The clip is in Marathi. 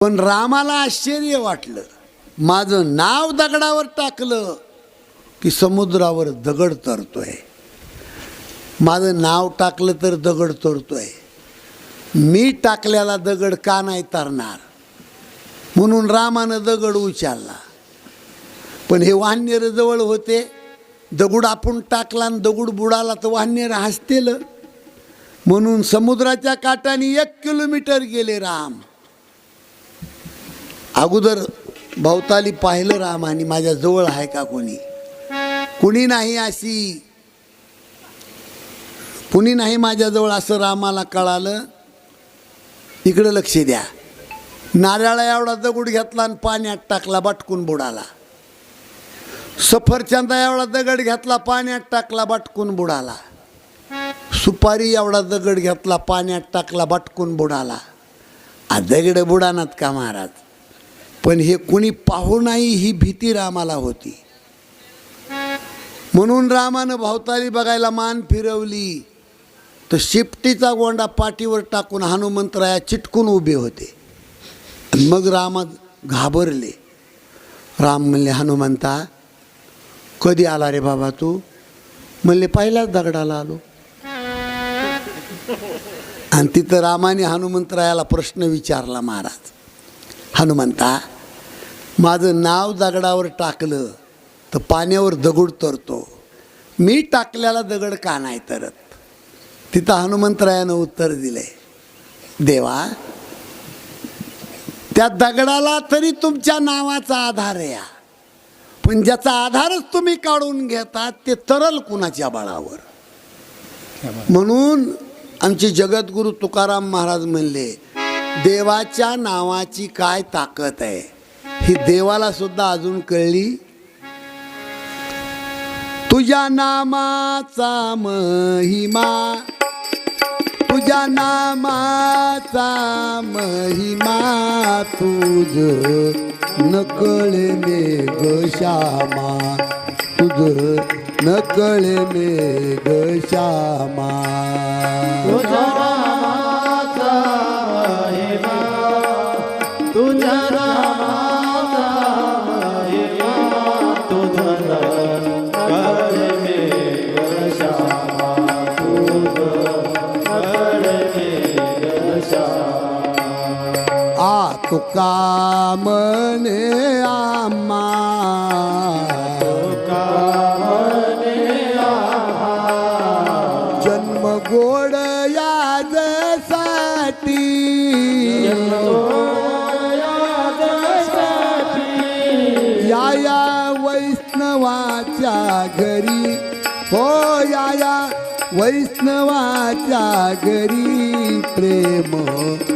पण रामाला आश्चर्य वाटलं. माझं नाव दगडावर टाकलं की समुद्रावर दगड तरतोय. माझं नाव टाकलं तर दगड तरतोय. मी टाकलेला दगड का नाही तरणार? म्हणून रामानं दगड उचलला. पण हे वान्यर जवळ होते. दगड आपण टाकला आणि दगड बुडाला तर वान्यर हसतेलं. म्हणून समुद्राच्या काठाने एक किलोमीटर गेले राम. अगोदर भवताली पाहिलं राम आणि माझ्या जवळ आहे का कोणी? कुणी नाही अशी? कुणी नाही माझ्याजवळ असं रामाला कळालं? इकडं लक्ष द्या. नारळा एवढा दगड घेतला आणि पाण्यात टाकला बाटकून बुडाला. सफरचंदा एवढा दगड घेतला पाण्यात टाकला बाटकून बुडाला. सुपारी एवढा दगड घेतला पाण्यात टाकला बाटकून बुडाला. आ दगड बुडानात का महाराज? पण हे कुणी पाहू नाही ही भीती रामाला होती. म्हणून रामानं भावताली बघायला मान फिरवली. तर शिफ्टीचा गोंडा पाठीवर टाकून हनुमंतराया चिटकून उभे होते. मग रामा घाबरले. राम म्हणले हनुमंता कधी आला रे बाबा तू? म्हणले पहिल्याच दगडाला आलो. आणि तिथं रामाने हनुमंतरायाला प्रश्न विचारला महाराज हनुमंता माझं नाव दगडावर टाकलं तर पाण्यावर दगड तरतो. मी टाकलेला दगड का नाही तरत? तिथं हनुमंतरायानं उत्तर दिलंय देवा त्या दगडाला तरी तुमच्या नावाचा आधार आहे पण ज्याचा आधारच तुम्ही काढून घेता ते तरल कुणाच्या बळावर? म्हणून आमचे जगद्गुरू तुकाराम महाराज म्हणले देवाच्या नावाची काय ताकद आहे? ही देवाला सुद्धा अजून कळली. तुझ्या नामाचा महिमा तुझ्या नामाचा महिमा तुझ नकळे मेघ श्यामा तुझ नकळे मेघ श्यामा. श्यामा आ तुका म्हणे आम्हा. जन्म गोड याजसाठी. या या वैष्णवाच्या घरी. हो या या वैष्णवाच्या घरी प्रेम.